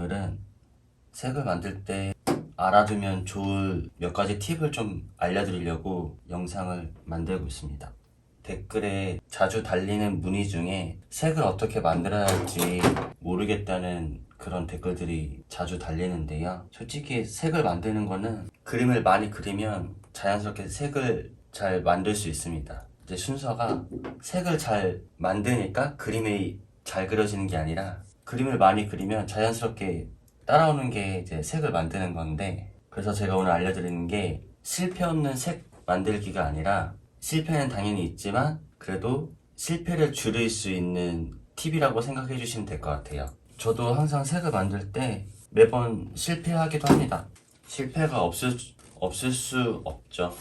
오늘은 색을 만들 때 알아두면 좋을 몇 가지 팁을 좀 알려드리려고 영상을 만들고 있습니다. 댓글에 자주 달리는 문의 중에 색을 어떻게 만들어야 할지 모르겠다는 그런 댓글들이 자주 달리는데요. 솔직히 색을 만드는 거는 그림을 많이 그리면 자연스럽게 색을 잘 만들 수 있습니다. 이제 순서가 색을 잘 만드니까 그림이 잘 그려지는 게 아니라 그림을 많이 그리면 자연스럽게 따라오는 게 이제 색을 만드는 건데 그래서 제가 오늘 알려드리는 게 실패 없는 색 만들기가 아니라 실패는 당연히 있지만 그래도 실패를 줄일 수 있는 팁이라고 생각해 주시면 될 것 같아요. 저도 항상 색을 만들 때 매번 실패하기도 합니다. 실패가 없을, 없을 수 없죠.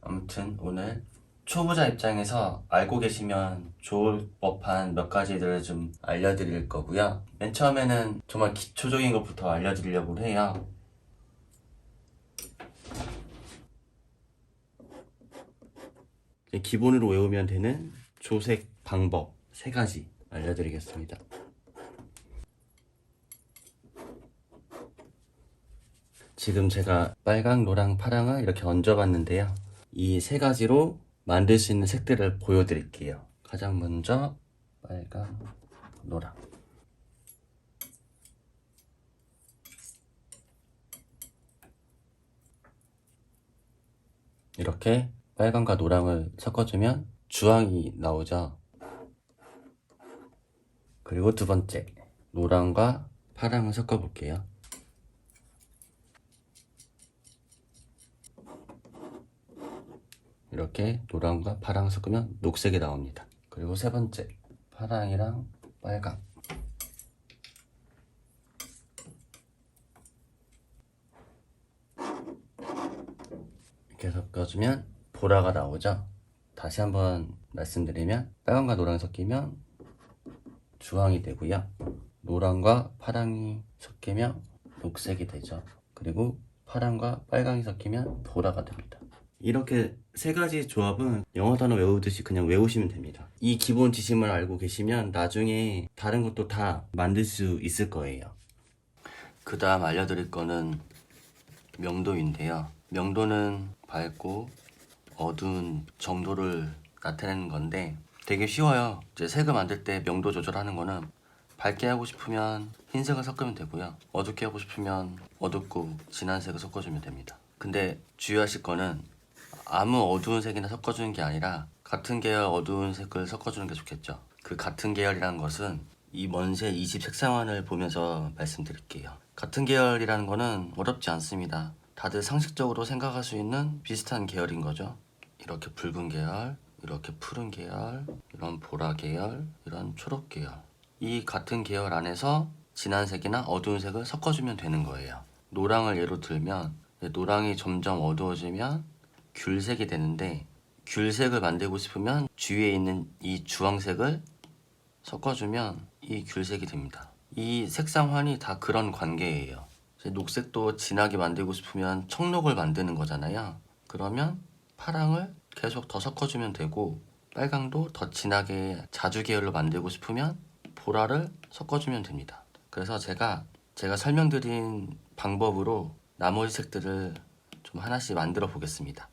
아무튼 오늘 초보자 입장에서 알고 계시면 좋을 법한 몇 가지들을 좀 알려드릴 거고요. 맨 처음에는 정말 기초적인 것부터 알려드리려고 해요. 기본으로 외우면 되는 조색 방법 세 가지 알려드리겠습니다. 지금 제가 빨강, 노랑, 파랑을 이렇게 얹어봤는데요. 이 세 가지로 만들 수 있는 색들을 보여드릴게요. 가장 먼저 빨강, 노랑. 이렇게 빨강과 노랑을 섞어주면 주황이 나오죠. 그리고 두 번째, 노랑과 파랑을 섞어 볼게요. 이렇게 노랑과 파랑 섞으면 녹색이 나옵니다. 그리고 세 번째, 파랑이랑 빨강. 이렇게 섞어주면 보라가 나오죠. 다시 한번 말씀드리면 빨강과 노랑이 섞이면 주황이 되고요. 노랑과 파랑이 섞이면 녹색이 되죠. 그리고 파랑과 빨강이 섞이면 보라가 됩니다. 이렇게 세 가지 조합은 영어 단어 외우듯이 그냥 외우시면 됩니다. 이 기본 지식만 알고 계시면 나중에 다른 것도 다 만들 수 있을 거예요. 그 다음 알려드릴 거는 명도인데요. 명도는 밝고 어두운 정도를 나타내는 건데 되게 쉬워요. 이제 색을 만들 때 명도 조절하는 거는 밝게 하고 싶으면 흰색을 섞으면 되고요. 어둡게 하고 싶으면 어둡고 진한 색을 섞어주면 됩니다. 근데 주의하실 거는 아무 어두운 색이나 섞어주는 게 아니라 같은 계열 어두운 색을 섞어주는 게 좋겠죠. 그 같은 계열이라는 것은 이 먼세 20 색상환을 보면서 말씀드릴게요. 같은 계열이라는 거는 어렵지 않습니다. 다들 상식적으로 생각할 수 있는 비슷한 계열인 거죠. 이렇게 붉은 계열, 이렇게 푸른 계열, 이런 보라 계열, 이런 초록 계열. 이 같은 계열 안에서 진한 색이나 어두운 색을 섞어주면 되는 거예요. 노랑을 예로 들면 노랑이 점점 어두워지면 귤색이 되는데 귤색을 만들고 싶으면 주위에 있는 이 주황색을 섞어주면 이 귤색이 됩니다. 이 색상환이 다 그런 관계예요. 녹색도 진하게 만들고 싶으면 청록을 만드는 거잖아요. 그러면 파랑을 계속 더 섞어주면 되고 빨강도 더 진하게 자주 계열로 만들고 싶으면 보라를 섞어주면 됩니다. 그래서 제가 제가 설명드린 방법으로 나머지 색들을 좀 하나씩 만들어 보겠습니다.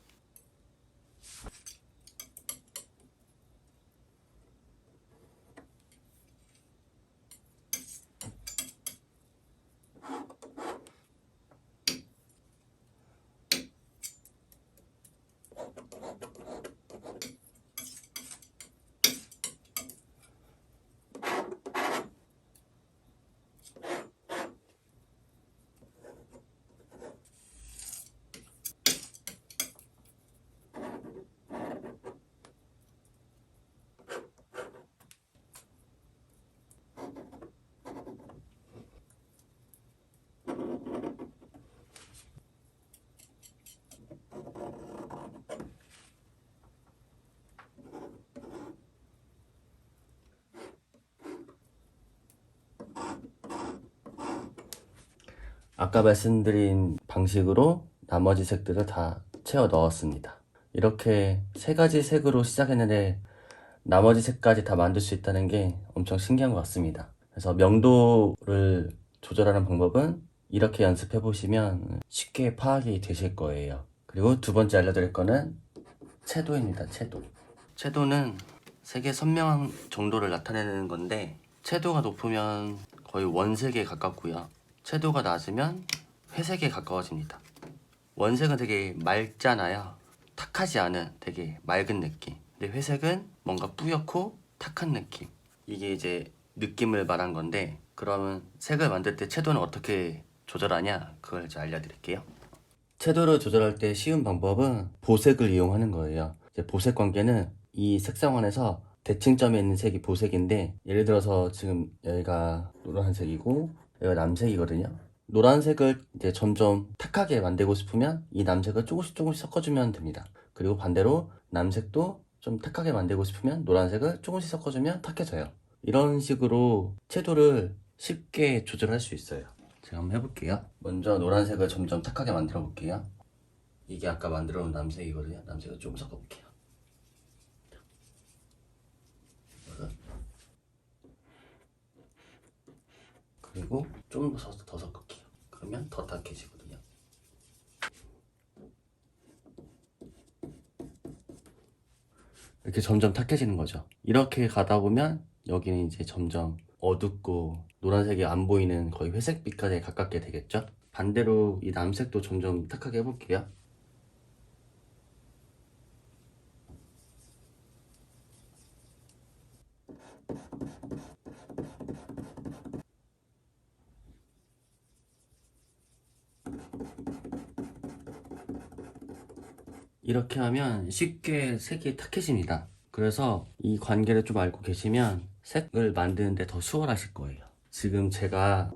아까 말씀드린 방식으로 나머지 색들을 다 채워 넣었습니다. 이렇게 세 가지 색으로 시작했는데 나머지 색까지 다 만들 수 있다는 게 엄청 신기한 것 같습니다. 그래서 명도를 조절하는 방법은 이렇게 연습해 보시면 쉽게 파악이 되실 거예요. 그리고 두 번째 알려드릴 거는 채도입니다. 채도. 채도는 색의 선명한 정도를 나타내는 건데 채도가 높으면 거의 원색에 가깝고요. 채도가 낮으면 회색에 가까워집니다. 원색은 되게 맑잖아요. 탁하지 않은 되게 맑은 느낌. 근데 회색은 뭔가 뿌옇고 탁한 느낌. 이게 이제 느낌을 말한 건데 그러면 색을 만들 때 채도는 어떻게 조절하냐 그걸 이제 알려드릴게요. 채도를 조절할 때 쉬운 방법은 보색을 이용하는 거예요. 보색 관계는 이 색상원에서 대칭점에 있는 색이 보색인데 예를 들어서 지금 여기가 노란색이고 여기가 남색이거든요. 노란색을 이제 점점 탁하게 만들고 싶으면 이 남색을 조금씩 조금씩 섞어주면 됩니다. 그리고 반대로 남색도 좀 탁하게 만들고 싶으면 노란색을 조금씩 섞어주면 탁해져요. 이런 식으로 채도를 쉽게 조절할 수 있어요. 제가 한번 해볼게요. 먼저 노란색을 점점 탁하게 만들어 볼게요. 이게 아까 만들어 놓은 남색이거든요. 남색을 조금 섞어 볼게요. 그리고 좀 더 더 섞을게요. 그러면 더 탁해지거든요. 이렇게 점점 탁해지는 거죠. 이렇게 가다 보면 여기는 이제 점점 어둡고 노란색이 안 보이는 거의 회색빛까지 가깝게 되겠죠. 반대로 이 남색도 점점 탁하게 해볼게요. 이렇게 하면 쉽게 색이 탁해집니다. 그래서 이 관계를 좀 알고 계시면 색을 만드는데 더 수월하실 거예요. 지금 제가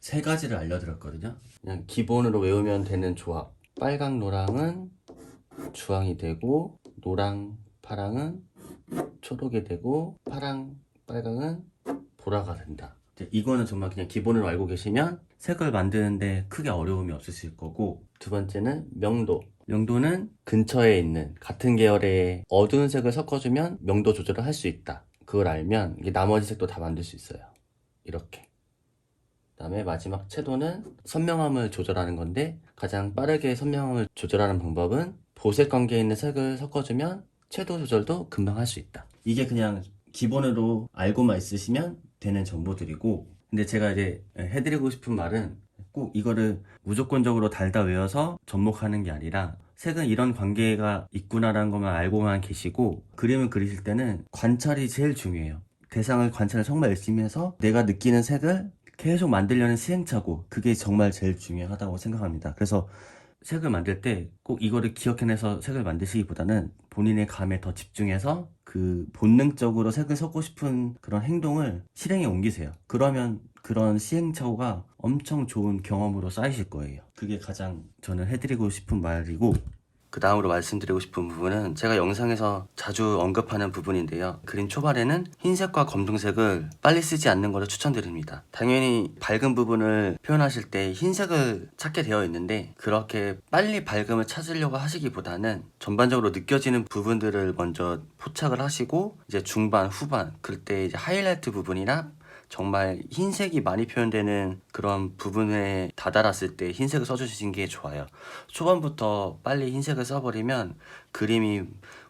세 가지를 알려드렸거든요. 그냥 기본으로 외우면 되는 조합. 빨강, 노랑은 주황이 되고, 노랑, 파랑은 초록이 되고, 파랑, 빨강은 보라가 된다. 이거는 정말 그냥 기본으로 알고 계시면 색을 만드는데 크게 어려움이 없으실 거고, 두 번째는 명도. 명도는 근처에 있는 같은 계열의 어두운 색을 섞어주면 명도 조절을 할 수 있다. 그걸 알면 나머지 색도 다 만들 수 있어요. 이렇게. 그 다음에 마지막 채도는 선명함을 조절하는 건데 가장 빠르게 선명함을 조절하는 방법은 보색 관계에 있는 색을 섞어주면 채도 조절도 금방 할 수 있다. 이게 그냥 기본으로 알고만 있으시면 되는 정보들이고 근데 제가 이제 해드리고 싶은 말은 꼭 이거를 무조건적으로 달다 외워서 접목하는 게 아니라 색은 이런 관계가 있구나라는 것만 알고만 계시고 그림을 그리실 때는 관찰이 제일 중요해요. 대상을 관찰을 정말 열심히 해서 내가 느끼는 색을 계속 만들려는 시행착오 그게 정말 제일 중요하다고 생각합니다. 그래서 색을 만들 때 꼭 이거를 기억해내서 색을 만드시기보다는 본인의 감에 더 집중해서 그 본능적으로 색을 섞고 싶은 그런 행동을 실행에 옮기세요. 그러면 그런 시행착오가 엄청 좋은 경험으로 쌓이실 거예요. 그게 가장 저는 해드리고 싶은 말이고 그 다음으로 말씀드리고 싶은 부분은 제가 영상에서 자주 언급하는 부분인데요. 그림 초반에는 흰색과 검정색을 빨리 쓰지 않는 것을 추천드립니다. 당연히 밝은 부분을 표현하실 때 흰색을 찾게 되어 있는데 그렇게 빨리 밝음을 찾으려고 하시기보다는 전반적으로 느껴지는 부분들을 먼저 포착을 하시고 이제 중반, 후반 그때 이제 하이라이트 부분이나 정말 흰색이 많이 표현되는 그런 부분에 다다랐을 때 흰색을 써주시는 게 좋아요. 초반부터 빨리 흰색을 써버리면 그림이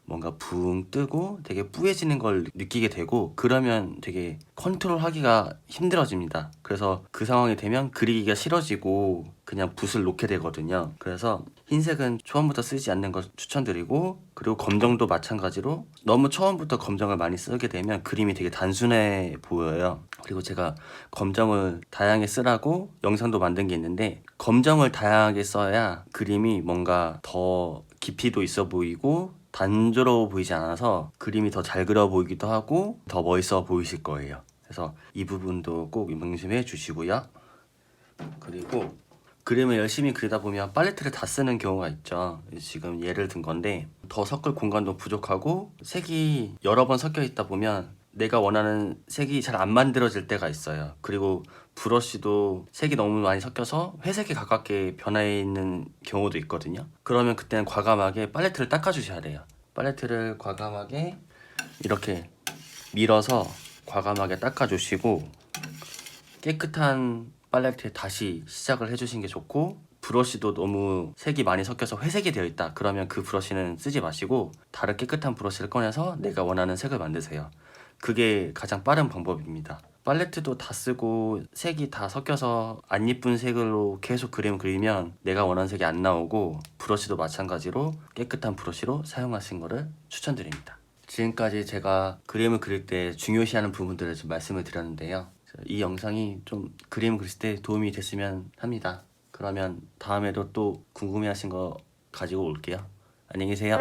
뭔가 붕 뜨고 되게 뿌얘지는 걸 느끼게 되고 그러면 되게 컨트롤 하기가 힘들어집니다. 그래서 그 상황이 되면 그리기가 싫어지고 그냥 붓을 놓게 되거든요. 그래서 흰색은 초반부터 쓰지 않는 걸 추천드리고 그리고 검정도 마찬가지로 너무 처음부터 검정을 많이 쓰게 되면 그림이 되게 단순해 보여요. 그리고 제가 검정을 다양하게 쓰라고 영상도 만든 게 있는데 검정을 다양하게 써야 그림이 뭔가 더 깊이도 있어 보이고 단조로워 보이지 않아서 그림이 더 잘 그려 보이기도 하고 더 멋있어 보이실 거예요. 그래서 이 부분도 꼭 명심해 주시고요. 그리고 그림을 열심히 그리다 보면 팔레트를 다 쓰는 경우가 있죠. 지금 예를 든 건데 더 섞을 공간도 부족하고 색이 여러 번 섞여 있다 보면 내가 원하는 색이 잘 안 만들어질 때가 있어요. 그리고 브러쉬도 색이 너무 많이 섞여서 회색에 가깝게 변해 있는 경우도 있거든요. 그러면 그때는 과감하게 팔레트를 닦아주셔야 돼요. 팔레트를 과감하게 이렇게 밀어서 과감하게 닦아주시고 깨끗한 팔레트에 다시 시작을 해주신 게 좋고 브러쉬도 너무 색이 많이 섞여서 회색이 되어 있다 그러면 그 브러쉬는 쓰지 마시고 다른 깨끗한 브러쉬를 꺼내서 내가 원하는 색을 만드세요 그게 가장 빠른 방법입니다 팔레트도 다 쓰고 색이 다 섞여서 안 이쁜 색으로 계속 그림을 그리면 내가 원하는 색이 안 나오고 브러쉬도 마찬가지로 깨끗한 브러쉬로 사용하신 거를 추천드립니다 지금까지 제가 그림을 그릴 때 중요시하는 부분들을 좀 말씀을 드렸는데요. 이 영상이 좀 그림 그릴 때 도움이 됐으면 합니다. 그러면 다음에도 또 궁금해하신 거 가지고 올게요. 안녕히 계세요.